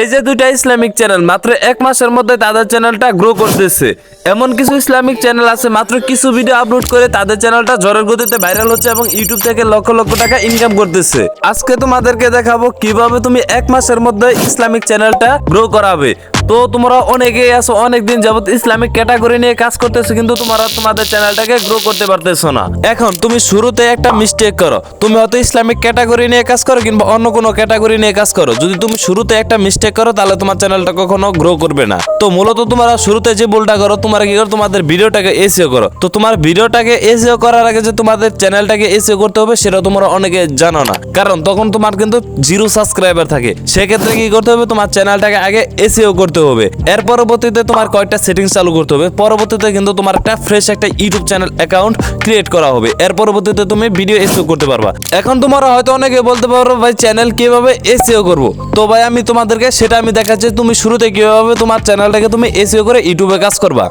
এই যে দুইটা ইসলামিক চ্যানেল, মাত্র এক মাসের মধ্যে তাদের চ্যানেলটা গ্রো করতেছে। এমন কিছু ইসলামিক চ্যানেল আছে, মাত্র কিছু ভিডিও আপলোড করে তাদের চ্যানেলটা ঝড়ের গতিতে ভাইরাল হচ্ছে এবং ইউটিউব থেকে লক্ষ লক্ষ টাকা ইনকাম করতেছে। আজকে তোমাদেরকে দেখাবো কীভাবে তুমি এক মাসের মধ্যে ইসলামিক চ্যানেলটা গ্রো করাবে। তো তোমরা অনেকেই আছো, অনেকদিন যাবত ইসলামিক ক্যাটাগরি নিয়ে কাজ করতেছো, কিন্তু তোমরা তোমাদের চ্যানেলটাকে গ্রো করতে পারতেছো না। এখন তুমি শুরুতে একটা মিস্টেক করো। তুমি হয়তো ইসলামিক ক্যাটাগরি নিয়ে কাজ করো কিংবা অন্য কোনো ক্যাটাগরি নিয়ে কাজ করো। যদি তুমি শুরুতে একটা মিস্টেক করো, তাহলে তোমার চ্যানেলটা কখনো গ্রো করবে না। তো মূলত তোমরা শুরুতে যে ভুলটা করো, তোমরা কি করো, তোমাদের ভিডিওটাকে এসিও করো। তো তোমার ভিডিওটাকে এসিও করার আগে যে তোমাদের চ্যানেলটাকে এসিও করতে হবে, সেটা তোমরা অনেকে জানো না। কারণ তখন তোমার কিন্তু জিরো সাবস্ক্রাইবার থাকে। সেক্ষেত্রে কি করতে হবে, তোমার চ্যানেলটাকে আগে এসিও করতে হবে। এর পরবর্তীতে তোমার কয়েকটা সেটিংস চালু করতে হবে। পরবর্তীতে কিন্তু তোমার একটা ফ্রেশ একটা ইউটিউব চ্যানেল অ্যাকাউন্ট ক্রিয়েট করা হবে। এর পরবর্তীতে তুমি ভিডিও এসিও করতে পারবা। এখন তোমরা হয়তো অনেকে বলতে পারো, ভাই চ্যানেল কীভাবে এসিও করব? তো ভাই, আমি তোমাদেরকে সেটা আমি দেখাচ্ছি, তুমি শুরুতে কীভাবে তোমার চ্যানেলটাকে তুমি এসিও করে ইউটিউবে কাজ করবা।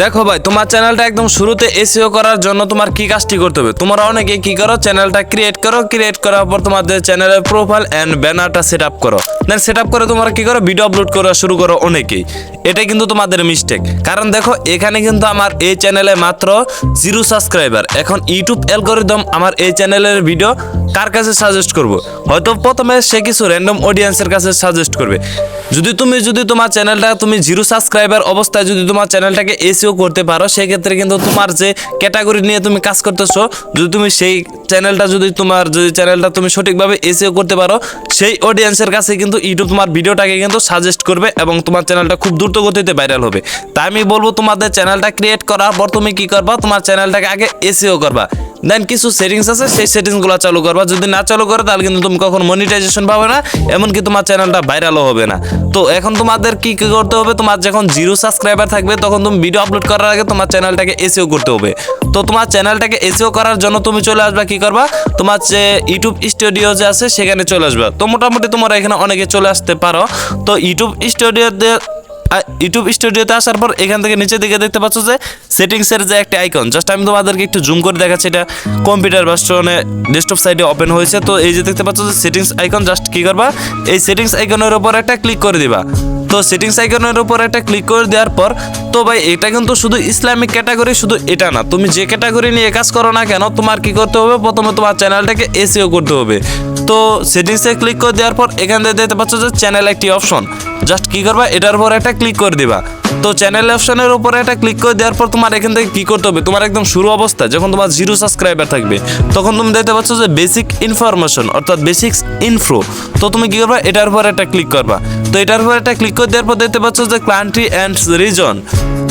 দেখো ভাই, তোমার চ্যানেলটা একদম শুরুতে এসিও করার জন্য তোমার কি কাজটি করতে হবে? তোমরা অনেকে কি করো, চ্যানেলটা ক্রিয়েট করো ক্রিয়েট করার পর তোমাদের চ্যানেলের প্রোফাইল অ্যান্ড ব্যানারটা সেট আপ করো। দেন সেট আপ করে তোমরা কি করো ভিডিও আপলোড করা শুরু করো অনেকেই। এটা কিন্তু তোমাদের মিস্টেক কারণ দেখো, এখানে কিন্তু আমার এই চ্যানেলে মাত্র জিরো সাবস্ক্রাইবার এখন ইউটিউব অ্যালগোরিদম আমার এই চ্যানেলের ভিডিও কার কাছে সাজেস্ট করব? হয়তো প্রথমে সে কিছু র্যান্ডম অডিয়েন্সের কাছে সাজেস্ট করবে। যদি তুমি, যদি তোমার চ্যানেলটা তুমি জিরো সাবস্ক্রাইবার অবস্থায় যদি তোমার চ্যানেলটাকে এসিও করতে পারো, সেক্ষেত্রে কিন্তু তোমার যে ক্যাটাগরি নিয়ে তুমি কাজ করতেছো, যদি তুমি সেই চ্যানেলটা যদি তোমার, যদি চ্যানেলটা তুমি সঠিকভাবে এসিও করতে পারো, সেই অডিয়েন্সের কাছে কিন্তু ইউটিউব তোমার ভিডিওটাকে কিন্তু সাজেস্ট করবে এবং তোমার চ্যানেলটা খুব দ্রুত গতিতে ভাইরাল হবে। তাই আমি বলব তোমাদের চ্যানেলটা ক্রিয়েট করার পর তুমি কী করবা? তোমার চ্যানেলটাকে আগে এসিও করবা। দেন কিছু সেটিংস আছে, সেই সেটিংসগুলো চালু করবা। যদি না চালু করে, তাহলে কিন্তু তুমি কখন মনিটাইজেশন পাবে না, এমনকি তোমার চ্যানেলটা ভাইরালও হবে না। তো এখন তোমাদের কি, কী করতে হবে? তোমার যখন জিরো সাবস্ক্রাইবার থাকবে, তখন তুমি ভিডিও আপলোড করার আগে তোমার চ্যানেলটাকে এসিও করতে হবে। তো তোমার চ্যানেলটাকে এসিও করার জন্য তুমি চলে আসবা কি করবা? তোমার যে ইউটিউব স্টুডিও যে আছে, সেখানে চলে আসবা। তো মোটামুটি তোমরা এখানে অনেকে চলে আসতে পারো। তো ইউটিউব স্টুডিওতে ইউটিউব স্টুডিওতে আসার পর এখান থেকে নিচের দিকে দেখতে পাচ্ছ যে সেটিংসের যে একটা আইকন জাস্ট আমি তোমাদেরকে একটু জুম করে দেখাচ্ছি, এটা কম্পিউটার ভার্সনে ডেস্কটপ সাইডে ওপেন হয়েছে। তো এই যে দেখতে পাচ্ছ যে সেটিংস আইকন জাস্ট কি করবা? এই সেটিংস আইকনের উপর একটা ক্লিক করে দিবা। তো সেটিংস আইকনের উপর একটা ক্লিক করে দেওয়ার পর, তো ভাই এটা কিন্তু শুধু ইসলামিক ক্যাটাগরি শুধু এটা না। তুমি যে ক্যাটাগরি নিয়ে কাজ করো না কেন, তোমার কি করতে হবে? প্রথমে তোমার চ্যানেলটাকে এসিও করতে হবে। তো সেটিংসে ক্লিক করে দেওয়ার পর, এখান থেকে দেখতে পাচ্ছ যে চ্যানেল একটি অপশন জাস্ট কি করবা? এটার উপর একটা ক্লিক করে দিবা। তো চ্যানেল অপশনের উপরে একটা ক্লিক করে দেওয়ার পর, তোমার এখান থেকে কি করতে হবে? তোমার একদম শুরু অবস্থা, যখন তোমার জিরো সাবস্ক্রাইবার থাকবে, তখন তুমি দেখতে পাচ্ছ যে বেসিক ইনফরমেশন অর্থাৎ বেসিক ইনফ্রো তো তুমি কি করবা? এটার উপর একটা ক্লিক করবা। তো এটার উপর একটা ক্লিক করে দেওয়ার পর দেখতে পাচ্ছ যে country and region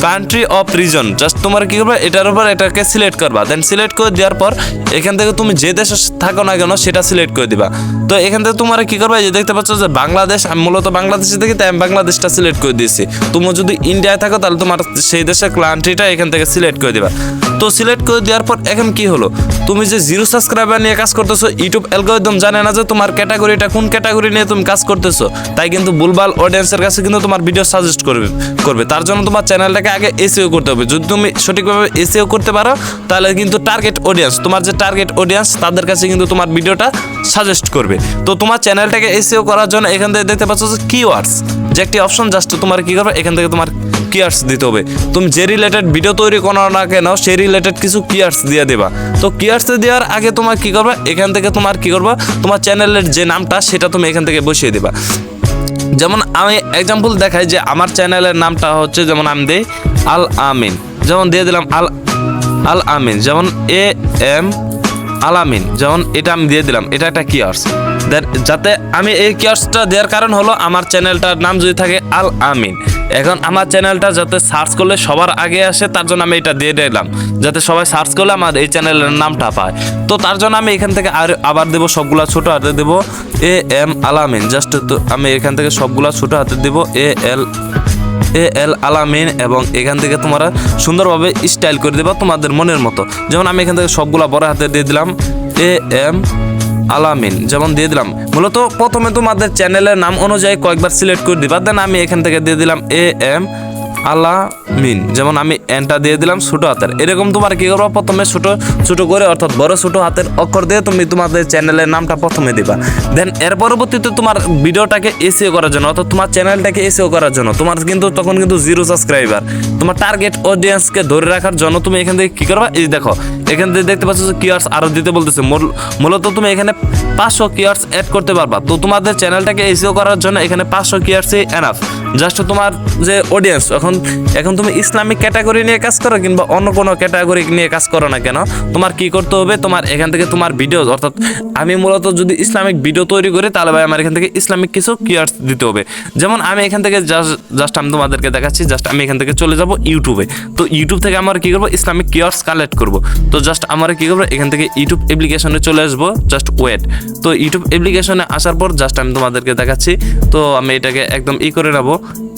country of region just তোমার কি করবে, এটার উপর এটাকে সিলেক্ট করবা দেন সিলেক্ট করে দেওয়ার পর এখান থেকে তুমি যে দেশে থাকো না কেন, সেটা সিলেক্ট করে দিবা। তো এখান থেকে তোমার কি করবে যে দেখতে পাচ্ছ যে বাংলাদেশ, আমি মূলত বাংলাদেশে থেকে, তাই আমি বাংলাদেশটা সিলেক্ট করে দিয়েছি। তুমি যদি ইন্ডিয়ায় থাকো, তাহলে তোমার সেই দেশের কান্ট্রিটা এখান থেকে সিলেক্ট করে দিবা। তো সিলেক্ট করে দেওয়ার পর এখন কি হলো, তুমি যে জিরো সাবস্ক্রাইবার নিয়ে কাজ করতেছো ইউটিউব অ্যালগোরিদম জানে না যে তোমার ক্যাটাগরিটা কোন ক্যাটাগরি নিয়ে তুমি কাজ করতেছো, তাই কিন্তু ভুলভাল অডিয়েন্সের কাছে কিন্তু তোমার ভিডিও সাজেস্ট করবে করবে। তার জন্য তোমার চ্যানেলটাকে আগে এসিও করতে হবে। যদি তুমি সঠিকভাবে এসিও করতে পারো, তাহলে কিন্তু টার্গেট অডিয়েন্স তোমার যে টার্গেট অডিয়েন্স তাদের কাছে কিন্তু তোমার ভিডিওটা সাজেস্ট করবে। তো তোমার চ্যানেলটাকে এসিও করার জন্য এখান থেকে দেখতে পাচ্ছ যে কিওয়ার্ডস যে একটি অপশন জাস্ট তোমার কি করবে? এখান থেকে তোমার কিয়ার্স দিতে হবে। তুমি যে রিলেটেড ভিডিও তৈরি করো না কেন, সেই রিলেটেড কিছু কিয়ার্স দিয়ে দেবা। তো কিয়ার্স দেওয়ার আগে তোমার কি করবে? এখান থেকে তোমার কি করবা? তোমার চ্যানেলের যে নামটা, সেটা তুমি এখান থেকে বসিয়ে দেবা। যেমন আমি এক্সাম্পল দেখাই যে আমার চ্যানেলের নামটা হচ্ছে যেমন আমি দিই আল আমিন। যেমন দিয়ে দিলাম আল আল আমিন। যেমন এ এম আল আমিন। যেমন এটা আমি দিয়ে দিলাম। এটা একটা কিয়ার্স যাতে আমি এই কিয়ার্সটা দেওয়ার কারণ হলো আমার চ্যানেলটার নাম যদি থাকে আল আমিন। এখন আমার চ্যানেলটা যাতে সার্চ করলে সবার আগে আসে, তার জন্য আমি এটা দিয়ে দিলাম। যাতে সবাই সার্চ করলে আমার এই চ্যানেলের নামটা পায়। তো তার জন্য আমি এখান থেকে আর আবার দেবো সবগুলা ছোট হাতে দেবো, এ এম আলামিন। জাস্ট তো আমি এখান থেকে সবগুলা ছোট হাতে দেবো, এ এল এ এল আলামিন এবং এখান থেকে তোমরা সুন্দরভাবে স্টাইল করে দেবা তোমাদের মনের মতো। যেমন আমি এখান থেকে সবগুলা বড় হাতে দিয়ে দিলাম, এ এম আলামিন, যেমন দিয়ে দিলাম। মূলত প্রথমে তোমাদের চ্যানেলের নাম অনুযায়ী কয়েকবার সিলেক্ট করে দিবা দেন আমি এখান থেকে দিয়ে দিলাম এ এম আল্লাহ মিন যেমন আমি এনটা দিয়ে দিলাম ছোট হাতের। এরকম তোমার কি করব? প্রথমে ছোট ছোট করে, অর্থাৎ বড় ছোট হাতের অক্ষর দিয়ে তুমি তোমাদের চ্যানেলের নামটা প্রথমে দিবা। দেন এর পরবর্তীতে তোমার ভিডিওটাকে এসিও করার জন্য, অর্থাৎ তোমার চ্যানেলটাকে এসিও করার জন্য, তোমার কিন্তু তখন কিন্তু জিরো সাবস্ক্রাইবার তোমার টার্গেট অডিয়েন্সকে ধরে রাখার জন্য তুমি এখান থেকে কি করবা? এই দেখো, এখান থেকে দেখতে পাচ্ছ কিয়ার্স আরও দিতে বলতেছে। মূল- মূলত তুমি এখানে পাঁচশো কিয়ার্স অ্যাড করতে পারবা। তো তোমাদের চ্যানেলটাকে এসিও করার জন্য এখানে পাঁচশো কিয়ার্সই এনাফ জাস্ট তোমার যে অডিয়েন্স এখন এখন এখন তুমি ইসলামিক ক্যাটাগরি নিয়ে কাজ করো কিংবা অন্য কোনো ক্যাটাগরি নিয়ে কাজ করো না কেন? তোমার কি করতে হবে? তোমার এখান থেকে তোমার ভিডিও অর্থাৎ আমি মূলত যদি ইসলামিক ভিডিও তৈরি করি, তাহলে ভাই আমার এখান থেকে ইসলামিক কিছু কিয়ার্স দিতে হবে। যেমন আমি এখান থেকে জাস্ট আমি তোমাদেরকে দেখাচ্ছি জাস্ট আমি এখান থেকে চলে যাব ইউটিউবে তো ইউটিউব থেকে আমার কি করব? ইসলামিক কিয়ার্স কালেক্ট করব। তো জাস্ট আমার কী করব? এখান থেকে ইউটিউব অ্যাপ্লিকেশনে চলে আসব জাস্ট ওয়েট তো ইউটিউব অ্যাপ্লিকেশনে আসার পর জাস্ট আমি তোমাদেরকে দেখাচ্ছি। তো আমি এটাকে একদম ই করে নেব।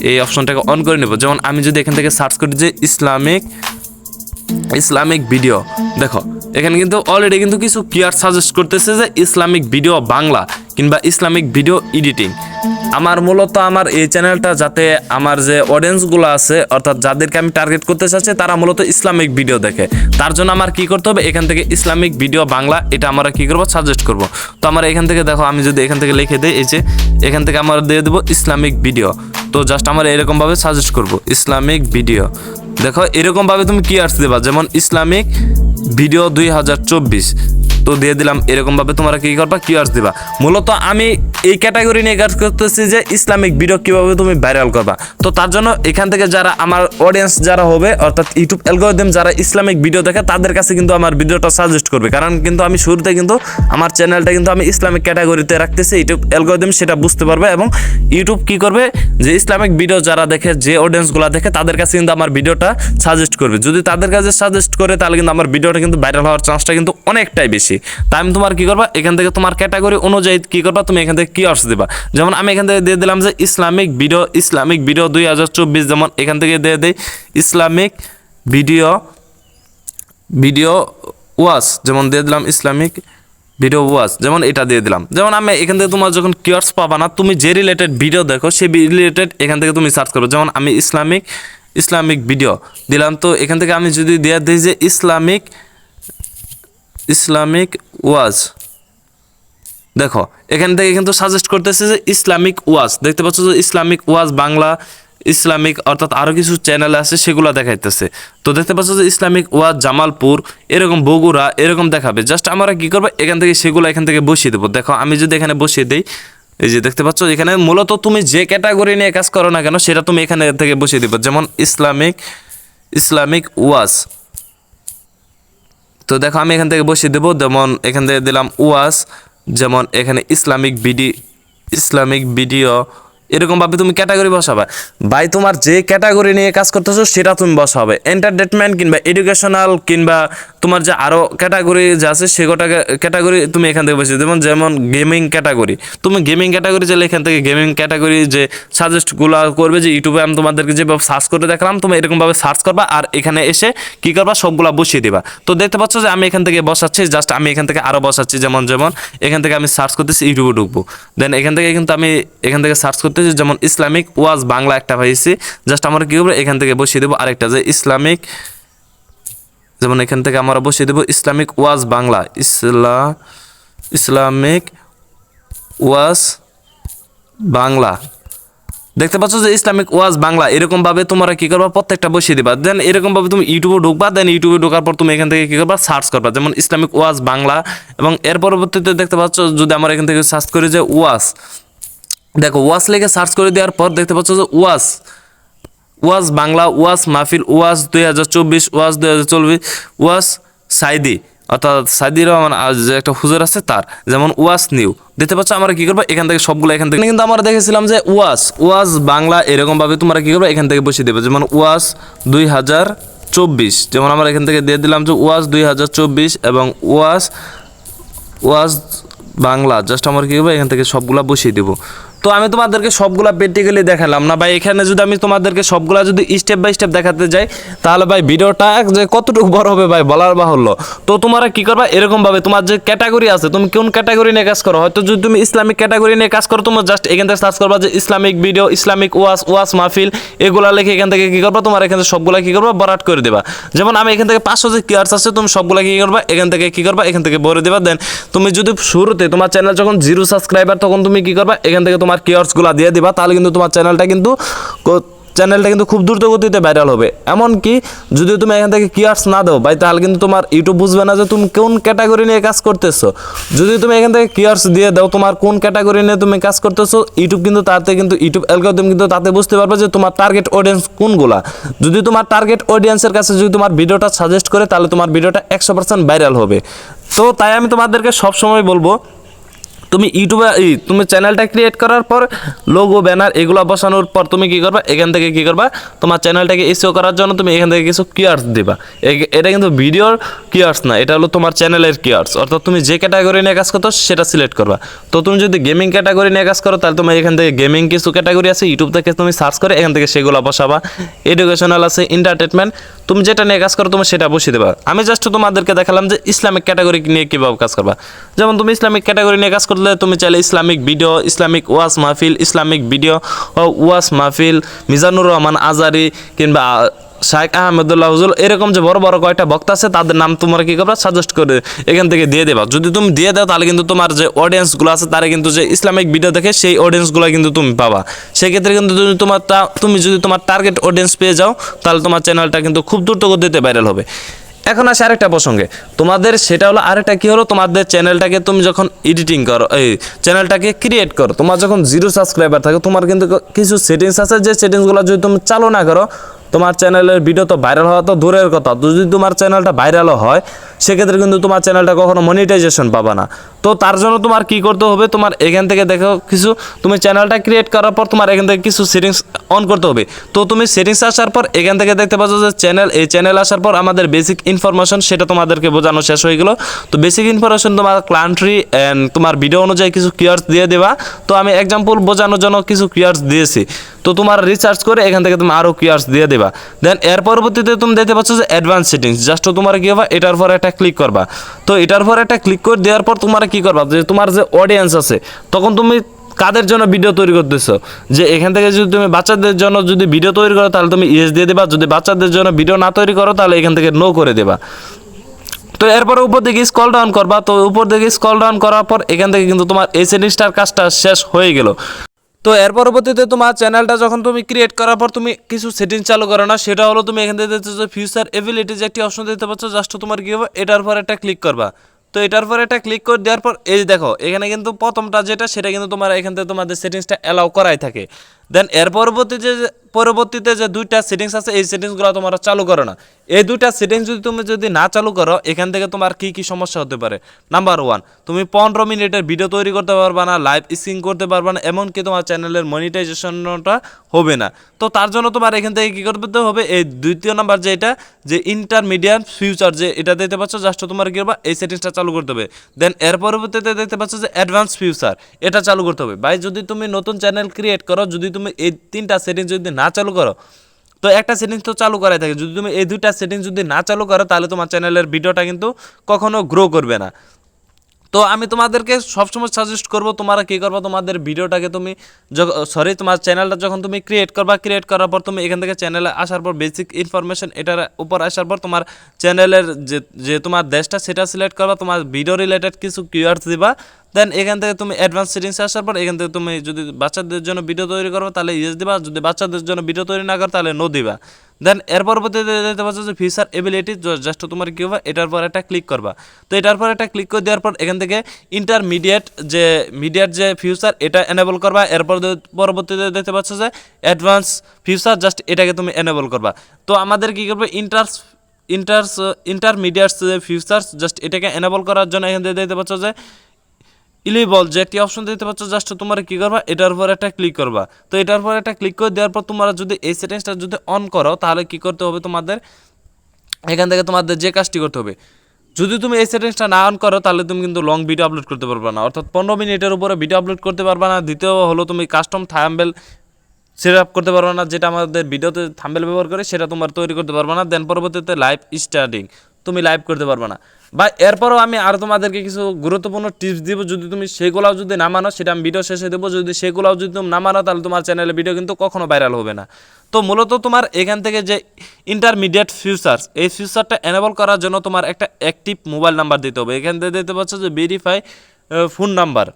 এই অপশনটাকে অন করে নেব। যেমন আমি যদি এখান থেকে সার্চ করি যে ইসলামিক ইসলামিক ভিডিও দেখো, এখানে কিন্তু অলরেডি কিন্তু কিছু প্লেয়ার সাজেস্ট করতেছে যে ইসলামিক ভিডিও বাংলা কিংবা ইসলামিক ভিডিও এডিটিং আমার মূলত আমার এই চ্যানেলটা যাতে আমার যে অডিয়েন্সগুলো আছে, অর্থাৎ যাদেরকে আমি টার্গেট করতে চাচ্ছি, তারা মূলত ইসলামিক ভিডিও দেখে। তার জন্য আমার কি করতে হবে? এখান থেকে ইসলামিক ভিডিও বাংলা, এটা আমরা কি করব? সাজেস্ট করব। তো আমার এখান থেকে দেখো, আমি যদি এখান থেকে লিখে দিই, এই যে, এখান থেকে আমরা দিয়ে দেবো ইসলামিক ভিডিও তো জাস্ট আমরা এরকমভাবে সাজেস্ট করব, ইসলামিক ভিডিও দেখো, এরকমভাবে তুমি কি আর্টস দেবা, যেমন ইসলামিক ভিডিও দুই হাজার চব্বিশ। তো দিয়ে দিলাম, এরকমভাবে তোমরা কি করবা? কিউআর্স দিবা। মূলত আমি এই ক্যাটাগরি নিয়ে কাজ করতেছি যে ইসলামিক ভিডিও কীভাবে তুমি ভাইরাল করবা। তো তার জন্য এখান থেকে যারা আমার অডিয়েন্স যারা হবে, অর্থাৎ ইউটিউব অ্যালগোরিদম যারা ইসলামিক ভিডিও দেখে, তাদের কাছে কিন্তু আমার ভিডিওটা সাজেস্ট করবে। কারণ কিন্তু আমি শুরুতে কিন্তু আমার চ্যানেলটা কিন্তু আমি ইসলামিক ক্যাটাগরিতে রাখতেছি ইউটিউব অ্যালগোরিদম সেটা বুঝতে পারবে এবং ইউটিউব কি করবে? যে ইসলামিক ভিডিও যারা দেখে, যে অডিয়েন্সগুলো দেখে, তাদের কাছে কিন্তু আমার ভিডিওটা সাজেস্ট করবে। যদি তাদের কাছে সাজেস্ট করে, তাহলে কিন্তু আমার ভিডিওটা কিন্তু ভাইরাল হওয়ার চান্সটা কিন্তু অনেকটাই বেশি। তাই আমি তোমার কি করবা? এখান থেকে তোমার ক্যাটাগরি অনুযায়ী কি করবা? তুমি এখান থেকে কি অর্স দিবা। যেমন আমি এখান থেকে দিয়ে দিলাম যে ইসলামিক ভিডিও ইসলামিক ভিডিও দুই হাজার চব্বিশ, যেমন এখান থেকে দিয়ে দেই ইসলামিক ভিডিও ভিডিও ওয়াস যেমন দিয়ে দিলাম ইসলামিক ভিডিও ওয়াচ যেমন এটা দিয়ে দিলাম। যেমন আমি এখান থেকে তোমার যখন কিওয়ার্স পাবা না, তুমি যে রিলেটেড ভিডিও দেখো সেই রিলেটেড এখান থেকে তুমি সার্চ করো। যেমন আমি ইসলামিক ইসলামিক ভিডিও দিলাম। তো এখান থেকে আমি যদি দেওয়া দিই যে ইসলামিক ইসলামিক ওয়াজ। দেখো, এখান থেকে কিন্তু সাজেস্ট করতেছে যে ইসলামিক ওয়াজ। দেখতে পাচ্ছ যে ইসলামিক ওয়াজ, বাংলা, ইসলামিক, অর্থাৎ আরও কিছু চ্যানেল আছে, সেগুলো দেখাইতেছে। তো দেখতে পাচ্ছ যে ইসলামিক ওয়াজ, জামালপুর, এরকম বগুড়া, এরকম দেখাবে। জাস্ট আমরা কী করব? এখান থেকে সেগুলো এখান থেকে বসিয়ে দেবো। দেখো, আমি যদি এখানে বসিয়ে দিই, এই যে দেখতে পাচ্ছ, এখানে মূলত তুমি যে ক্যাটাগরি নিয়ে কাজ করো না কেন, সেটা তুমি এখানে থেকে বসিয়ে দিবে। যেমন ইসলামিক ইসলামিক ওয়াজ। তো দেখো, আমি এখান থেকে বসিয়ে দেবো। যেমন এখান থেকে দিলাম ওয়াস যেমন এখানে ইসলামিক বিডি ইসলামিক ভিডিও এরকমভাবে তুমি ক্যাটাগরি বসাবে। ভাই, তোমার যে ক্যাটাগরি নিয়ে কাজ করতেছো, সেটা তুমি বসাবে। এন্টারটেনমেন্ট কিংবা এডুকেশনাল কিংবা তোমার যে আরও ক্যাটাগরি যে আছে সেগুলো ক্যাটাগরি তুমি এখান থেকে বসিয়ে যেমন যেমন গেমিং ক্যাটাগরি তুমি গেমিং ক্যাটাগরি চাইলে এখান থেকে গেমিং ক্যাটাগরি যে সাজেস্টগুলো করবে যে ইউটিউবে আমি তোমাদেরকে যেভাবে সার্চ করে দেখলাম, তুমি এরকমভাবে সার্চ করবা আর এখানে এসে কি করবা, সবগুলা বসিয়ে দিবা। তো দেখতে পাচ্ছ যে আমি এখান থেকে বসাচ্ছি জাস্ট আমি এখান থেকে আরও বসাচ্ছি। যেমন যেমন এখান থেকে আমি সার্চ করতেছি ইউটিউবে ঢুকবো। দেন এখান থেকে কিন্তু আমি এখান থেকে সার্চ করতেছি যেমন ইসলামিক ওয়াজ বাংলা একটা পাইছি জাস্ট আমরা কি করব? এখান থেকে বসিয়ে দেবো আরেকটা যে ইসলামিক, যেমন এখান থেকে আমরা বসিয়ে দেবো ইসলামিক ওয়াজ বাংলা। ইসলা, ইসলামিক ওয়াজ বাংলা। দেখতে পাচ্ছ যে ইসলামিক ওয়াজ বাংলা এরকম ভাবে তোমরা কি করবা? প্রত্যেকটা বসিয়ে দিবা। দেন এরকম ভাবে তুমি ইউটিউবে ঢুকবা দেন ইউটিউবে ঢোকার পর তুমি এখান থেকে কি করবা? সার্চ করবা, যেমন ইসলামিক ওয়াজ বাংলা। এবং এর পরবর্তীতে দেখতে পাচ্ছ, যদি আমরা এখান থেকে সার্চ করি যে ওয়াজ দেখো, ওয়াজ লেগে সার্চ করে দেওয়ার পর দেখতে পাচ্ছ যে ওয়াজ ওয়াজ বাংলা, ওয়াজ মাহফিল, ওয়াজ দুই হাজার চব্বিশ, ওয়াজ দুই হাজার চব্বিশ ওয়াস সাইদি। অর্থাৎ সাইদি রহমান যে একটা হুজুর আছে তার, যেমন ওয়াজ নিউ। দেখতে পাচ্ছ আমরা কী করব? এখান থেকে সবগুলো এখান থেকে কিন্তু আমরা দেখেছিলাম যে ওয়াজ ওয়াজ বাংলা এরকমভাবে তোমরা কী করবে? এখান থেকে বসিয়ে দেবে। যেমন ওয়াজ দুই হাজার চব্বিশ, যেমন আমরা এখান থেকে দিয়ে দিলাম যে ওয়াজ দুই হাজার চব্বিশ এবং ওয়াজ ওয়াজ বাংলা। জাস্ট আমার কী হবে এখান থেকে সবগুলা বসিয়ে দেবো। তো আমি তোমাদেরকে সবগুলা প্র্যাকটিক্যালি দেখালাম। না ভাই, এখানে যদি আমি তোমাদেরকে সবগুলা যদি স্টেপ বাই স্টেপ দেখাতে যাই, তাহলে ভাই ভিডিওটা যে কতটুকু বড় হবে ভাই, বলার বাহুল্য। তো তোমরা কি করবা? এরকম ভাবে তোমার যে ক্যাটাগরি আছে, তুমি কোন ক্যাটাগরি নিয়ে কাজ করো? হয়তো যদি তুমি ইসলামিক ক্যাটাগরি নিয়ে কাজ করো, তোমার জাস্ট এখান থেকে সার্চ করবা যে ইসলামিক ভিডিও ইসলামিক ওয়াস ওয়াস মাহফিল, এগুলা লিখে এখান থেকে কি করবা? তোমার এখান থেকে সবগুলা কি করবা? বরাট করে দেবা। যেমন আমি এখান থেকে পাঁচশো যে কিয়ার্স আছে, তুমি সবগুলা কি করবা? এখান থেকে কি করবা? এখান থেকে ভরে দেবা। দেন তুমি যদি শুরুতে তোমার চ্যানেল যখন জিরো সাবস্ক্রাইবার তখন তুমি কি করবা? এখান থেকে তোমার কিয়ার্সগুলা দিয়ে দিবা, তাহলে কিন্তু তোমার চ্যানেলটা কিন্তু চ্যানেলটা কিন্তু খুব দ্রুত গতিতে ভাইরাল হবে। এমনকি যদি তুমি এখান থেকে কিয়ার্স না দাও, ভাই, তাহলে কিন্তু তোমার ইউটিউব বুঝবে না যে তুমি কোন ক্যাটাগরি নিয়ে কাজ করতেছো। যদি তুমি এখান থেকে কিয়ার্স দিয়ে দাও, তোমার কোন ক্যাটাগরি নিয়ে তুমি কাজ করতেছো ইউটিউব কিন্তু তাতে কিন্তু ইউটিউব অ্যালগোরিদম কিন্তু তাতে বুঝতে পারবে যে তোমার টার্গেট অডিয়েন্স কোনগুলা। যদি তোমার টার্গেট অডিয়েন্সের কাছে যদি তোমার ভিডিওটা সাজেস্ট করে, তাহলে তোমার ভিডিওটা একশো পার্সেন্ট ভাইরাল হবে। তো তাই আমি তোমাদেরকে সবসময় বলব তুমি ইউটিউবে তুমি চ্যানেলটা ক্রিয়েট করার পর লোগো ব্যানার এগুলো বসানোর পর তুমি কি করবা? এখান থেকে কি করবা? তোমার চ্যানেলটাকে এসিও করার জন্য তুমি এখান থেকে কিছু কিয়ার্স দিবা। এটা কিন্তু ভিডিওর কিয়ার্স না, এটা হলো তোমার চ্যানেলের কিয়ার্স অর্থাৎ তুমি যে ক্যাটাগরি নিয়ে কাজ করতো সেটা সিলেক্ট করবা। তো তুমি যদি গেমিং ক্যাটাগরি নিয়ে কাজ করো, তাহলে তুমি এখান থেকে গেমিং কিছু ক্যাটাগরি আছে ইউটিউব থেকে তুমি সার্চ করে এখান থেকে সেগুলো বসাবা। এডুকেশনাল আছে এন্টারটেনমেন্ট তুমি যেটা নিয়ে কাজ করো, তুমি সেটা বসিয়ে দেবা। আমি জাস্ট তোমাদেরকে দেখালাম যে ইসলামিক ক্যাটাগরি নিয়ে কীভাবে কাজ করবা। যেমন তুমি ইসলামিক ক্যাটাগরি নিয়ে কাজ করলে তুমি চাইলে ইসলামিক ভিডিও, ইসলামিক ওয়াস মাহফিল, ইসলামিক ভিডিও ও ওয়াস মাহফিল, মিজানুর রহমান আজারি কিংবা শাহেখ আহমেদুল্লাহ হুজুল এরকম যে বড় বড় কয়েকটা বক্তা আছে, তাদের নাম তোমরা কি করবা? সাজেস্ট করে এখান থেকে দিয়ে দেবা। যদি তুমি দিয়ে দাও, তাহলে কিন্তু তোমার যে অডিয়েন্সগুলো আছে, তারা কিন্তু যে ইসলামিক ভিডিও দেখে, সেই অডিয়েন্সগুলো কিন্তু তুমি পাবা। সেক্ষেত্রে কিন্তু তুমি তোমার তুমি যদি তোমার টার্গেট অডিয়েন্স পেয়ে যাও, তাহলে তোমার চ্যানেলটা কিন্তু খুব দ্রুত গতিতে ভাইরাল হবে। এখন আসে আরেকটা প্রসঙ্গে। তোমাদের সেটা হলো আরেকটা কি হলো? তোমাদের চ্যানেলটাকে তুমি যখন এডিটিং করো, এই চ্যানেলটাকে ক্রিয়েট করো, তোমার যখন জিরো সাবস্ক্রাইবার থাকে, তোমার কিন্তু কিছু সেটিংস আছে, যে সেটিংসগুলো যদি তুমি চালু না করো, তোমার চ্যানেলের ভিডিও তো ভাইরাল হওয়া তো দূরের কথা। যদি তোমার চ্যানেলটা ভাইরালও হয়, সেক্ষেত্রে কিন্তু তোমার চ্যানেলটা কখনো মনিটাইজেশন পাবা না। তো তার জন্য তোমার কি করতে হবে? তোমার এখান থেকে দেখো কিছু, তুমি চ্যানেলটা ক্রিয়েট করার পর তোমার এখান থেকে কিছু সেটিংস অন করতে হবে। তো তুমি সেটিংস আসার পর এখান থেকে দেখতে পাচ্ছ যে চ্যানেল এই চ্যানেল আসার পর আমাদের বেসিক ইনফরমেশন সেটা তোমাদেরকে বোঝানো শেষ হয়ে গেল। তো বেসিক ইনফরমেশন তোমার কান্ট্রি অ্যান্ড তোমার ভিডিও অনুযায়ী কিছু কিয়ার্স দিয়ে দেবা। তো আমি এক্সাম্পল বোঝানোর জন্য কিছু কিয়ার্স দিয়েছি। তো তোমার রিসার্চ করে এখান থেকে তুমি আরও কিয়ার্স দিয়ে দেবা। দেন এর পরবর্তীতে তুমি দেখতে পাচ্ছ যে অ্যাডভান্স সেটিংস জাস্ট তোমার কি হবে? এটার পর একটা ক্লিক করবা। তো এটার পর একটা ক্লিক করে দেওয়ার পর তোমার কি করবা? যে তোমার যে অডিয়েন্স আছে, তখন তুমি কাদের জন্য ভিডিও তৈরি করতেছো? যে এখান থেকে যদি তুমি বাচ্চাদের জন্য যদি ভিডিও তৈরি করো, তাহলে তুমি ইয়েস দিয়ে দেবা। যদি বাচ্চাদের জন্য ভিডিও না তৈরি করো, তাহলে এখান থেকে নো করে দেবা। তো এরপরে উপর দিকে স্কল ডাউন করবা। তো উপর দিকে স্কল ডাউন করার পর এখান থেকে কিন্তু তোমার এই সেটিংসটার কাজটা শেষ হয়ে গেল। তো এর পরবর্তীতে তোমার চ্যানেলটা যখন তুমি ক্রিয়েট করার পর তুমি কিছু সেটিং চালু করো না, সেটা হলো তুমি এখান থেকে ফিউচার এবিলিটিজ একটি অপশন দিতে পারছ জাস্ট তোমার কি হবে? এটার পর একটা ক্লিক করবা। তো এটার পর এটা ক্লিক করে দেওয়ার পর, এই দেখো, এখানে কিন্তু প্রথমটা যেটা, সেটা কিন্তু তোমার এখান থেকে তোমাদের সেটিংসটা অ্যালাউ করাই থাকে। দেন এর পরবর্তীতে যে পরবর্তীতে যে দুইটা সেটিংস আছে, এই সেটিংসগুলো তোমরা চালু করো না। এই দুইটা সেটিংস যদি তুমি যদি না চালু করো, এখান থেকে তোমার কি কি সমস্যা হতে পারে? নাম্বার ওয়ান তুমি পনেরো মিনিটের ভিডিও তৈরি করতে পারবা না লাইভ স্ট্রিম করতে পারবা না, এমনকি তোমার চ্যানেলের মনিটাইজেশনটা হবে না। তো তার জন্য তোমার এখান থেকে কী করতে হবে? এই দ্বিতীয় নাম্বার যে এটা যে ইন্টারমিডিয়েট ফিউচার যে এটা দেখতে পাচ্ছ জাস্ট তোমার কী করবা? এই সেটিংসটা চালু করতে হবে। দেন এর পরবর্তীতে দেখতে পাচ্ছ যে অ্যাডভান্স ফিউচার এটা চালু করতে হবে। ভাই যদি তুমি নতুন চ্যানেল ক্রিয়েট করো, যদি তুমি এই তিনটা সেটিংস যদি না চালু করো, তো একটা সেটিংস তো চালু করাই থাকে। যদি তুমি এই দুইটা সেটিংস যদি না চালু করো, তাহলে তোমার চ্যানেলের ভিডিওটা কিন্তু কখনো গ্রো করবে না। তো আমি তোমাদেরকে সবসময় সাজেস্ট করব, তোমরা কী করব, তোমাদের ভিডিওটাকে তুমি সরি তোমার চ্যানেলটা যখন তুমি ক্রিয়েট করবা ক্রিয়েট করার পর তুমি এখান থেকে চ্যানেলে আসার পর বেসিক ইনফরমেশন এটার উপর আসার পর তোমার চ্যানেলের যে যে তোমার দেশটা, সেটা সিলেক্ট করবা, তোমার ভিডিও রিলেটেড কিছু কিওয়ার্ডস দিবা। দেন এখান থেকে তুমি অ্যাডভান্স সেটিংস আসার পর এখান থেকে তুমি যদি বাচ্চাদের জন্য ভিডিও তৈরি করো, তাহলে ইয়েস দিবা। যদি বাচ্চাদের জন্য ভিডিও তৈরি না করো, তাহলে নো দিবা। দেন এর পরবর্তীতে দেখতে পাচ্ছ যে ফিচার এবিলিটি জাস্ট তোমার কী হবে? এটার পর একটা ক্লিক করবা। তো এটার পর একটা ক্লিক করে দেওয়ার পর এখান থেকে ইন্টারমিডিয়েট যে মিডিয়ার যে ফিউচার এটা এনেবল করবা। এরপর পরবর্তীতে দেখতে পাচ্ছ যে অ্যাডভান্স ফিউচার জাস্ট এটাকে তুমি এনেবল করবা। তো আমাদের কী করবে? ইন্টার্স ইন্টার্স ইন্টারমিডিয়েটস যে ফিউচার্স জাস্ট এটাকে এনেবল করার জন্য এখান থেকে দেখতে পাচ্ছ যে ইলিবল যে একটি অপশন দিতে পারছ জাস্ট তোমরা কি করবা? এটার উপর একটা ক্লিক করবা। তো এটার উপর একটা ক্লিক করে দেওয়ার পর তোমরা যদি এই সেটিংসটা যদি অন করো, তাহলে কি করতে হবে তোমাদের? এখান থেকে তোমাদের যে কাজটি করতে হবে। যদি তুমি এই সেটিংসটা না অন করো, তাহলে তুমি কিন্তু লং ভিডিও আপলোড করতে পারবে না। অর্থাৎ পনেরো মিনিটের উপরে ভিডিও আপলোড করতে পারবে না। দ্বিতীয় হলো তুমি কাস্টম থাম্বেল সেট আপ করতে পারবে না, যেটা আমাদের ভিডিওতে থাম্বেল ব্যবহার করে, সেটা তোমার তৈরি করতে পারবে না। দেন পরবর্তীতে লাইভ স্টার্টিং তুমি লাইভ করতে পারবে না। বা এরপরও আমি আর তোমাদেরকে কিছু গুরুত্বপূর্ণ টিপস দিব, যদি তুমি সেগুলাও যদি না মানো, সেটা আমি ভিডিও শেষে দেবো। যদি সেগুলাও যদি তুমি না মানো, তাহলে তোমার চ্যানেলে ভিডিও কিন্তু কখনো ভাইরাল হবে না। তো মূলত তোমার এখান থেকে যে ইন্টারমিডিয়েট ফিউচার্স এই ফিউচারটা এনেবল করার জন্য তোমার একটা অ্যাক্টিভ মোবাইল নাম্বার দিতে হবে। এখান থেকে দিতে পারছ যে verify phone number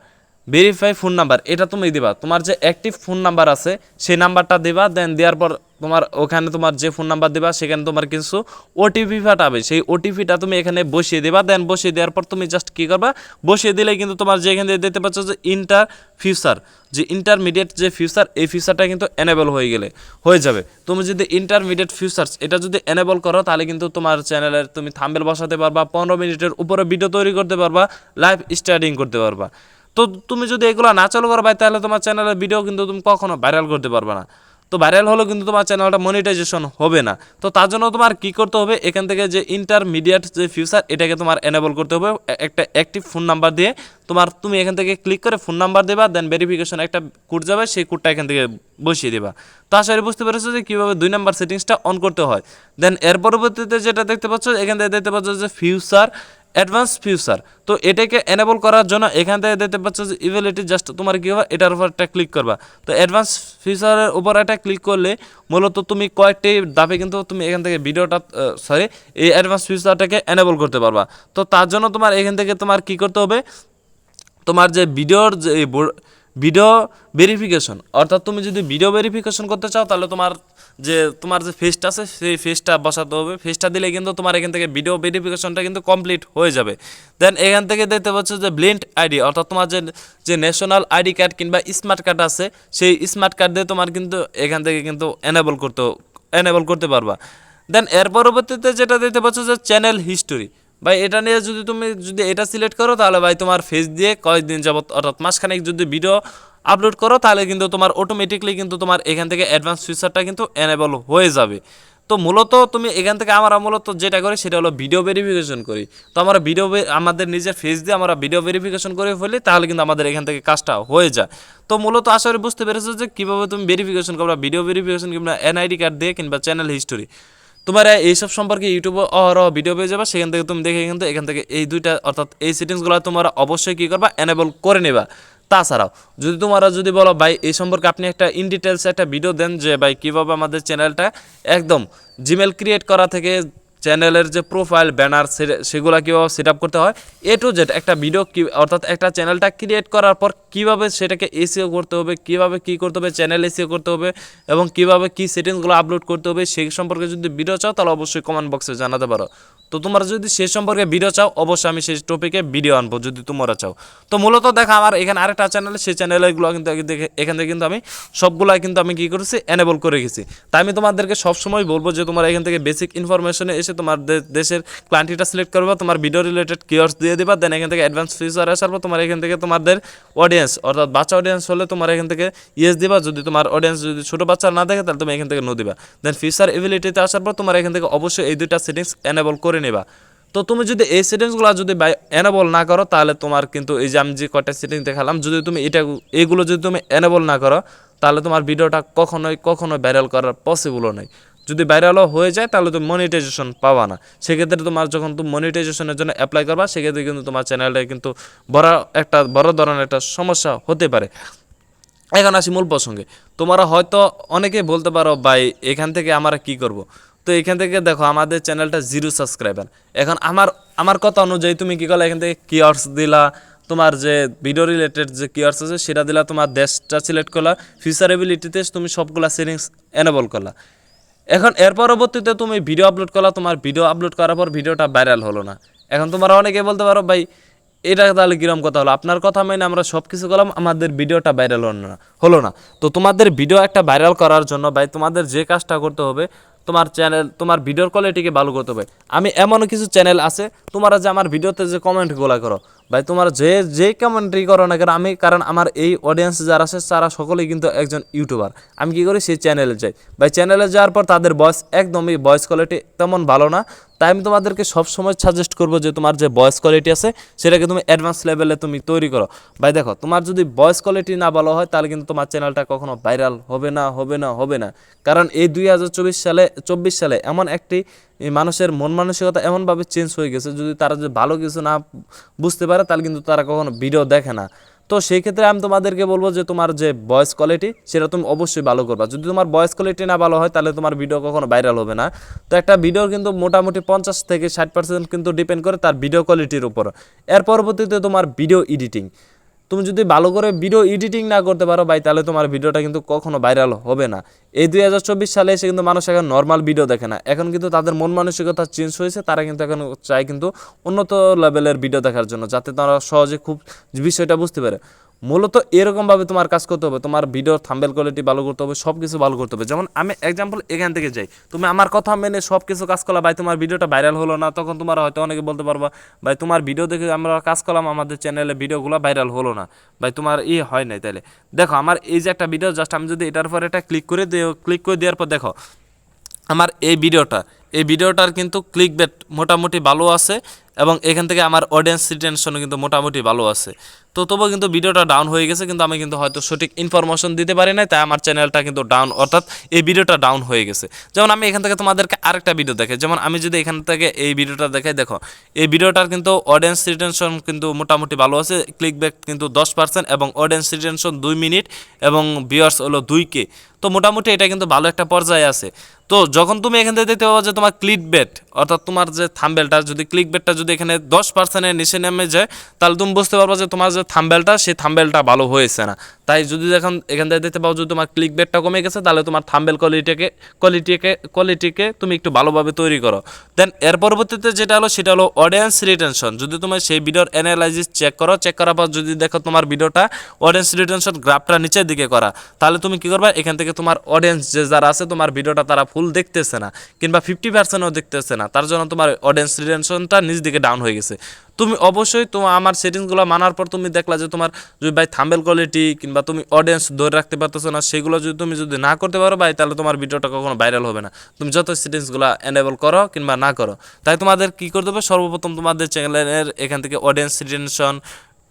verify phone number এটা তুমি দিবা। তোমার যে অ্যাক্টিভ ফোন নাম্বার আছে, সেই নাম্বারটা দিবা দেন দেওয়ার পর তোমার ওখানে তোমার যে ফোন নাম্বার দিবা, সেখানে তোমার কিছু ওটিপি পাঠাবে। সেই ওটিপিটা তুমি এখানে বসিয়ে দিবা দেন বসিয়ে দেওয়ার পর তুমি জাস্ট কী করবা? বসিয়ে দিলে কিন্তু তোমার যে এখানে দিতে পারছ যে ইন্টার ফিউচার যে ইন্টারমিডিয়েট যে ফিউচার এই ফিউচারটা কিন্তু এনেবল হয়ে গেলে, হয়ে যাবে। তুমি যদি ইন্টারমিডিয়েট ফিউচার্স এটা যদি এনেবল করো, তাহলে কিন্তু তোমার চ্যানেলের তুমি থাম্বেল বসাতে পারবা, পনেরো মিনিটের উপরে ভিডিও তৈরি করতে পারবা লাইভ স্টার্টিং করতে পারবা। তো তুমি যদি এগুলো না চালু করো ভাই, তাহলে তোমার চ্যানেলের ভিডিও কিন্তু তুমি কখনো ভাইরাল করতে পারবে না। তো ভাইরাল হলেও কিন্তু তোমার চ্যানেলটা মনিটাইজেশন হবে না। তো তার জন্য তোমার কি করতে হবে? এখান থেকে যে ইন্টারমিডিয়েট যে ফিউচার এটাকে তোমার এনেবল করতে হবে। একটা অ্যাক্টিভ ফোন নাম্বার দিয়ে তোমার তুমি এখান থেকে ক্লিক করে ফোন নাম্বার দেবা দেন ভেরিফিকেশন একটা কোড যাবে, সেই কোডটা এখান থেকে বসিয়ে দেবা। তো করি বুঝতে পেরেছ যে কীভাবে দুই নাম্বার সেটিংসটা অন করতে হয়। দেন এর পরবর্তীতে যেটা দেখতে পাচ্ছ, এখান থেকে দেখতে পাচ্ছ যে ফিউচার অ্যাডভান্স ফিউচার। তো এটাকে এনেবল করার জন্য এখান থেকে দেখতে পাচ্ছ যে ইভ্যালিটি জাস্ট তোমার কী হবে? এটার উপর একটা ক্লিক করবা। তো অ্যাডভান্স ফিউচারের উপর একটা ক্লিক করলে মূলত তুমি কয়েকটি দাপে কিন্তু তুমি এখান থেকে ভিডিওটা সরি এই অ্যাডভান্স ফিউচারটাকে এনেবল করতে পারবা। তো তার জন্য তোমার এখান থেকে তোমার কি করতে হবে? তোমার যে ভিডিওর যে ভিডিও ভেরিফিকেশন অর্থাৎ তুমি যদি ভিডিও ভেরিফিকেশন করতে চাও, তাহলে তোমার যে তোমার যে ফেসটা আছে, সেই ফেসটা বসাতে হবে। ফেসটা দিলে কিন্তু তোমার এখান থেকে ভিডিও ভেরিফিকেশনটা কিন্তু কমপ্লিট হয়ে যাবে। দেন এখান থেকে দেখতে পাচ্ছ যে ব্লিন্ড আইডি অর্থাৎ তোমার যে যে ন্যাশনাল আইডি কার্ড কিংবা স্মার্ট কার্ড আছে, সেই স্মার্ট কার্ড দিয়ে তোমার কিন্তু এখান থেকে কিন্তু এনেবল করতে এনেবল করতে পারবা। দেন এর পরবর্তীতে যেটা দেখতে পাচ্ছ যে চ্যানেল হিস্টোরি ভাই এটা নিয়ে যদি তুমি যদি এটা সিলেক্ট করো, তাহলে ভাই তোমার ফেস দিয়ে কয়েকদিন যাবত অর্থাৎ মাসখানেক যদি ভিডিও আপলোড করো, তাহলে কিন্তু তোমার অটোমেটিকলি কিন্তু তোমার এখান থেকে অ্যাডভান্স ফিচারটা কিন্তু এনেবল হয়ে যাবে। তো মূলত তুমি এখান থেকে আমরা মূলত যেটা করি, সেটা হলো ভিডিও ভেরিফিকেশন করি। তো আমরা ভিডিও আমাদের নিজের ফেস দিয়ে আমরা ভিডিও ভেরিফিকেশন করে ফেলি, তাহলে কিন্তু আমাদের এখান থেকে কাজটা হয়ে যায়। তো মূলত আশা করি বুঝতে পেরেছ যে কীভাবে তুমি ভেরিফিকেশন করবা ভিডিও ভেরিফিকেশন কিংবা এনআইডি কার্ড দিয়ে কিংবা চ্যানেল হিস্টোরি তোমার এইসব সম্পর্কে ইউটিউবে অহরহ ভিডিও পেয়ে যাবে, সেখান থেকে তুমি দেখে কিন্তু এখান থেকে এই দুইটা, অর্থাৎ এই সেটিংসগুলো তোমরা অবশ্যই কী করবা এনেবল করে নেবা। তাছাড়াও, যদি তোমরা যদি বলো, ভাই, এই সম্পর্কে আপনি একটা ইন ডিটেলস একটা ভিডিও দেন যে, ভাই, কীভাবে আমাদের চ্যানেলটা একদম জিমেল ক্রিয়েট করা থেকে চ্যানেলের যে প্রোফাইল ব্যানার সেগুলো কীভাবে সেট আপ করতে হয় এ টু জেড একটা ভিডিও কি, অর্থাৎ একটা চ্যানেলটা ক্রিয়েট করার পর কীভাবে সেটাকে এসিও করতে হবে, কীভাবে কী করতে হবে চ্যানেল এসিও করতে হবে এবং কীভাবে কী সেটিংসগুলো আপলোড করতে হবে, সেই সম্পর্কে যদি ভিডিও চাও তাহলে অবশ্যই কমেন্ট বক্সে জানাতে পারো। তো তোমরা যদি সে সম্পর্কে ভিডিও চাও, অবশ্যই আমি সেই টপিকে ভিডিও আনব যদি তোমরা চাও। তো মূলত দেখো আমার এখানে আরেকটা চ্যানেল সেই চ্যানেলগুলো কিন্তু এখান থেকে কিন্তু আমি সবগুলাই কিন্তু আমি কী করেছি এনেবল করে গেছি তাই আমি তোমাদেরকে সবসময় বলব যে তোমরা এখান থেকে বেসিক ইনফরমেশনে এসে তোমার দেশের ক্লান্টিটা সিলেক্ট করবা, তোমার ভিডিও রিলেটেড কিওয়ার্ডস দিয়ে দিবা দেন এখান থেকে অ্যাডভান্স ফিচার আসার পর তোমার এখান থেকে তোমাদের অডিয়েন্স অর্থাৎ বাচ্চা অডিয়েন্স হলে তোমার এখান থেকে ইয়েস দিবা। যদি তোমার অডিয়েন্স যদি ছোটো বাচ্চা না দেখে, তাহলে তুমি এখান থেকে নো দিবা। দেন ফিচার এবিলিটিতে আসার পর তোমার এখান থেকে অবশ্যই এই দুইটা সেটিংস এনেবল করে নেবা। তো তুমি যদি এই সেটিংসগুলো যদি এনেবল না করো, তাহলে তোমার কিন্তু এই যে আমি যে কটা সেটিংস দেখালাম, যদি তুমি এটা এইগুলো যদি তুমি এনেবল না করো, তাহলে তোমার ভিডিওটা কখনোই কখনোই ভাইরাল করার পসিবলও নেই যদি ভাইরালও হয়ে যায়, তাহলে তুমি মনিটাইজেশন পাবা না। সেক্ষেত্রে তোমার যখন তুমি মনিটাইজেশনের জন্য অ্যাপ্লাই করবা, সেক্ষেত্রে কিন্তু তোমার চ্যানেলটা কিন্তু বড় একটা, বড় ধরনের একটা সমস্যা হতে পারে। এখন আসি মূল প্রসঙ্গে। তোমরা হয়তো অনেকেই বলতে পারো, ভাই, এখান থেকে আমরা কি করব? তো এখান থেকে দেখো, আমাদের চ্যানেলটা জিরো সাবস্ক্রাইবার এখন আমার আমার কথা অনুযায়ী তুমি কি করলে? এখান থেকে কিয়ার্স দিলা, তোমার যে ভিডিও রিলেটেড যে কিয়ার্স আছে, সেটা দিলা, তোমার দেশটা সিলেক্ট করলা। ফিচারেবিলিটিতে তুমি সবগুলা সেটিংস এনেবল করলা। এখন এর পরবর্তীতে তুমি ভিডিও আপলোড করলা, তোমার ভিডিও আপলোড করার পর ভিডিওটা ভাইরাল হলো না। এখন তোমরা অনেকে বলতে পারো, ভাই, এটা তাহলে কিরম কথা হলো? আপনার কথা মেনে আমরা সব কিছু করলাম, আমাদের ভিডিওটা ভাইরাল হলো না হলো না। তো তোমাদের ভিডিও একটা ভাইরাল করার জন্য, ভাই, তোমাদের যে কাজটা করতে হবে, তোমার চ্যানেল তোমার ভিডিওর কোয়ালিটিকে ভালো করতে হবে। আমি এমন কিছু চ্যানেল আছে, তোমরা যে আমার ভিডিওতে যে কমেন্টগুলো করো ভাই, তোমার যে যে কমেন্ট্রি করো না কেন, আমি, কারণ আমার এই অডিয়েন্স যারা আছে, তারা সকলেই কিন্তু একজন ইউটিউবার আমি কি করি? সেই চ্যানেলে যাই। ভাই চ্যানেলে যাওয়ার পর তাদের ভয়েস একদমই ভয়েস কোয়ালিটি তেমন ভালো না। তাই আমি তোমাদেরকে সবসময় সাজেস্ট করব যে, তোমার যে ভয়েস কোয়ালিটি আছে, সেটাকে তুমি অ্যাডভান্স লেভেলে তুমি তৈরি করো। ভাই, দেখো, তোমার যদি ভয়েস কোয়ালিটি না ভালো হয়, তাহলে কিন্তু তোমার চ্যানেলটা কখনো ভাইরাল হবে না হবে না হবে না। কারণ এই দুই হাজার চব্বিশ সালে চব্বিশ সালে এমন একটি মানুষের মন মানসিকতা এমনভাবে চেঞ্জ হয়ে গেছে, যদি তারা যদি ভালো কিছু না বুঝতে পারে, তাহলে কিন্তু তারা কখনো ভিডিও দেখে না। তো সেই ক্ষেত্রে আমি তোমাদেরকে বলব যে, তোমার যে ভয়েস কোয়ালিটি সেটা তুমি অবশ্যই ভালো করবা। যদি তোমার ভয়েস কোয়ালিটি না ভালো হয়, তাহলে তোমার ভিডিও কখনো ভাইরাল হবে না। তো একটা ভিডিও কিন্তু মোটামুটি পঞ্চাশ থেকে ষাট পার্সেন্ট কিন্তু ডিপেন্ড করে তার ভিডিও কোয়ালিটির উপর। এর পরবর্তীতে তোমার ভিডিও এডিটিং তুমি যদি ভালো করে ভিডিও এডিটিং না করতে পারো ভাই, তাহলে তোমার ভিডিওটা কিন্তু কখনো ভাইরাল হবে না। এই দুই হাজার চব্বিশ সালে এসে কিন্তু মানুষ এখন নর্মাল ভিডিও দেখে না। এখন কিন্তু তাদের মন মানসিকতা চেঞ্জ হয়েছে, তারা কিন্তু এখন চায় কিন্তু উন্নত লেভেলের ভিডিও দেখার জন্য, যাতে তারা সহজে খুব বিষয়টা বুঝতে পারে। মূলত এরকমভাবে তোমার কাজ করতে হবে, তোমার ভিডিওর থাম্বেল কোয়ালিটি ভালো করতে হবে সব কিছু ভালো করতে হবে। যেমন আমি এক্সাম্পল এখান থেকে যাই, তুমি আমার কথা মেনে সব কিছু কাজ করলা, ভাই তোমার ভিডিওটা ভাইরাল হলো না, তখন তোমার হয়তো অনেকে বলতে পারবা, ভাই তোমার ভিডিও দেখে আমরা কাজ করলাম, আমাদের চ্যানেলে ভিডিওগুলো ভাইরাল হলো না, ভাই তোমার ই হয় নাই তাহলে দেখো, আমার এই যে একটা ভিডিও জাস্ট আমি যদি এটার পর এটা ক্লিক করে দিও ক্লিক করে দেওয়ার পর দেখো, আমার এই ভিডিওটা এই ভিডিওটার কিন্তু ক্লিক বেট মোটামুটি ভালো আছে এবং এখান থেকে আমার অডিয়েন্স রিটেনশনও কিন্তু মোটামুটি ভালো আছে। তো তবুও কিন্তু ভিডিওটা ডাউন হয়ে গেছে, কিন্তু আমি কিন্তু হয়তো সঠিক ইনফরমেশন দিতে পারি না তাই আমার চ্যানেলটা কিন্তু ডাউন অর্থাৎ এই ভিডিওটা ডাউন হয়ে গেছে। যেমন আমি এখান থেকে তোমাদেরকে আরেকটা ভিডিও দেখে যেমন আমি যদি এখান থেকে এই ভিডিওটা দেখাই, দেখো, এই ভিডিওটার কিন্তু অডিয়েন্স রিটেনশন কিন্তু মোটামুটি ভালো আছে ক্লিক ব্যাক কিন্তু দশ পার্সেন্ট এবং অডিয়েন্স রিটেনশন দুই মিনিট এবং ভিউয়ার্স হলো দুই কে। তো মোটামুটি এটা কিন্তু ভালো একটা পর্যায়ে আছে। তো যখন তুমি এখান থেকে দেখতে পাবো যে তোমার ক্লিক বেট অর্থাৎ তোমার যে থাম্বেলটা যদি ক্লিক বেটটা যদি এখানে দশ পার্সেন্টের নিচে নেমে যায়, তাহলে তুমি বুঝতে পারব যে তোমার যে থাম্বেলটা সেই থাম্বেলটা ভালো হয়েছে না। তাই যদি এখন এখান থেকে দেখতে পাও যদি তোমার ক্লিক বেটটা কমে গেছে, তাহলে তোমার থাম্বেল কোয়ালিটিকে কোয়ালিটিকে কোয়ালিটিকে তুমি একটু ভালোভাবে তৈরি করো। দেন এর পরবর্তীতে যেটা হলো, সেটা হলো অডিয়েন্স রিটেনশন যদি তোমার সেই ভিডিওর অ্যানালাইজিস চেক করো চেক করার পর যদি দেখো তোমার ভিডিওটা অডিয়েন্স রিটেনশন গ্রাফটা নিচের দিকে করা, তাহলে তুমি কি করবে? এখান থেকে তোমার অডিয়েন্স যে যারা আছে, তোমার ভিডিওটা তারা ফুল দেখতেছে না। কিংবা ফিফটি পার্সেন্টও দেখতেছে না। তার জন্য তোমার অডিয়েন্স রিটেনশনটা নিচ দিকে ডাউন হয়ে গেছে। তুমি অবশ্যই তোমার আমার সেটিংসগুলো মানার পর তুমি দেখলা যে তোমার যদি ভাই থাম্বেল কোয়ালিটি কিংবা তুমি অডিয়েন্স ধরে রাখতে পারতেছো না, সেগুলো যদি তুমি যদি না করতে পারো ভাই, তাহলে তোমার ভিডিওটা কখনো ভাইরাল হবে না। তুমি যত সেটিংসগুলো এনেবল করো কিংবা না করো, তাই তোমাদের কি করতে হবে? সর্বপ্রথম তোমাদের চ্যানেলের এখান থেকে অডিয়েন্স রিটেনশন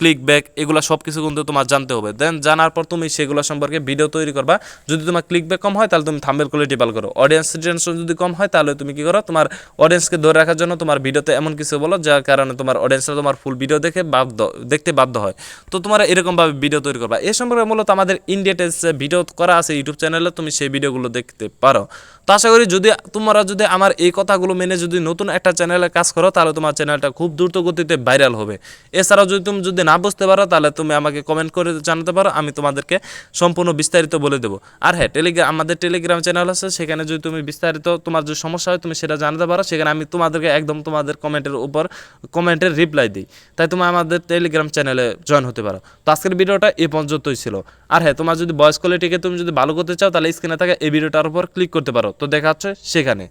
ক্লিক ব্যাক এগুলো সব কিছু কিন্তু তোমার জানতে হবে। দেন জানার পর তুমি সেগুলো সম্পর্কে ভিডিও তৈরি করবা। যদি তোমার ক্লিক ব্যাক কম হয়, তাহলে তুমি থাম্বেল কোয়ালিটি ভালো করো। অডিয়েন্স রিটেনশন যদি কম হয়, তাহলে তুমি কি করো? তোমার অডিয়েন্সকে ধরে রাখার জন্য তোমার ভিডিওতে এমন কিছু বলো, যার কারণে তোমার অডিয়েন্সরা তোমার ফুল ভিডিও দেখে বাধ্য, দেখতে বাধ্য হয়। তো তোমার এরকমভাবে ভিডিও তৈরি করবা। এ সম্পর্কে মূলত আমাদের ইন্ডিয়াতে ভিডিও করা আছে ইউটিউব চ্যানেলে তুমি সেই ভিডিওগুলো দেখতে পারো। তো আশা করি যদি তোমরা যদি আমার এই কথাগুলো মেনে যদি নতুন একটা চ্যানেলে কাজ করো, তাহলে তোমার চ্যানেলটা খুব দ্রুত গতিতে ভাইরাল হবে। এছাড়াও যদি তুমি যদি না বুঝতে পারো, তাহলে তুমি আমাকে কমেন্ট করে জানাতে পারো, আমি তোমাদেরকে সম্পূর্ণ বিস্তারিত বলে দেবো। আর হ্যাঁ টেলিগ্রাম আমাদের টেলিগ্রাম চ্যানেল আছে, সেখানে যদি তুমি বিস্তারিত তোমার যে সমস্যা হয়, তুমি সেটা জানাতে পারো, সেখানে আমি তোমাদেরকে একদম তোমাদের কমেন্টের উপর কমেন্টের রিপ্লাই দিই। তাই তুমি আমাদের টেলিগ্রাম চ্যানেলে জয়েন হতে পারো। তো আজকের ভিডিওটা এ পর্যন্তই ছিল। আর হ্যাঁ তোমার যদি ভয়েস কোয়ালিটিকে তুমি যদি ভালো করতে চাও, তাহলে স্ক্রিনে থাকা এই ভিডিওটার উপর ক্লিক করতে পারো। তো দেখা হচ্ছে সেখানে।